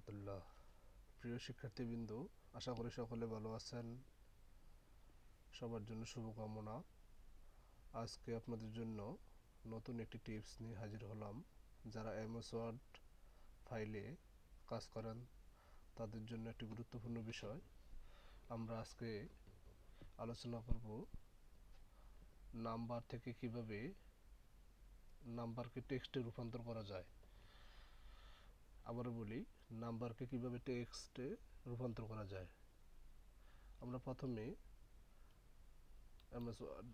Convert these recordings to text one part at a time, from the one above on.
রহমতুল্লাহ। প্রিয় শিক্ষার্থীবৃন্দ, আশা করি সকলে ভালো আছেন। সবার জন্য শুভকামনা। আজকে আপনাদের জন্য নতুন একটি টিপস নিয়ে হাজির হলাম। যারা এমএস ওয়ার্ড ফাইলে কাজ করেন, তাদের জন্য একটি গুরুত্বপূর্ণ বিষয়। আমরা আজকে আলোচনা করব নাম্বার থেকে কীভাবে নাম্বারকে টেক্সটে রূপান্তর করা যায়। আবারও বলি, নাম্বারকে কীভাবে টেক্সটে রূপান্তর করা যায়? আমরা প্রথমে এমএস ওয়ার্ড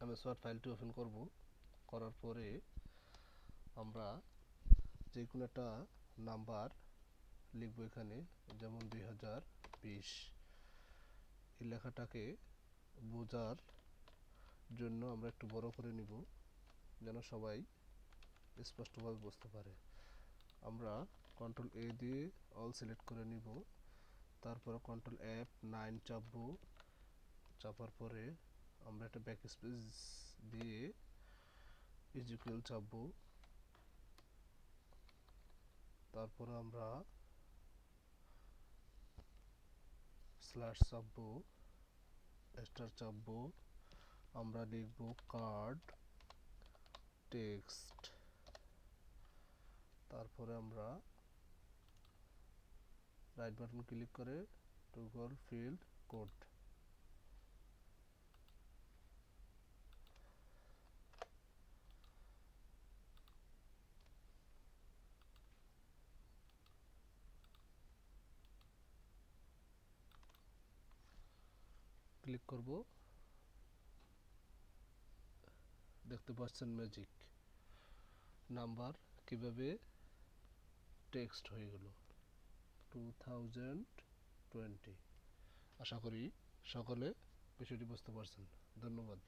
এমএস ওয়ার্ড ফাইলটি ওপেন করব। করার পরে আমরা যে কোনো একটা নাম্বার লিখব এখানে, যেমন দুই হাজার বিশ। এই লেখাটাকে বোঝার জন্য আমরা একটু বড় করে নিব, যেন সবাই স্পষ্টভাবে বুঝতে পারে। আমরা কন্ট্রোল এ দিয়ে অল সিলেক্ট করে নিব। তারপরে কন্ট্রোল এফ নাইন চাপবো। চাপার পরে আমরা একটা ব্যাক স্পেস দিয়ে ইজিকুয়াল চাপবো। তারপরে আমরা স্ল্যাশ চাপবো স্টার চাপবো। আমরা লিখব কার্ড টেক্সট তারপরে আমরা রাইট বাটন ক্লিক করে টুগল ফিল্ড কোড ক্লিক করব। দেখতে পাচ্ছেন ম্যাজিক নাম্বার কীভাবে টেক্সট হয়ে গেল। টু থাউজেন্ড টোয়েন্টি আশা করি সকলে বিষয়টি বুঝতে পারছেন। ধন্যবাদ।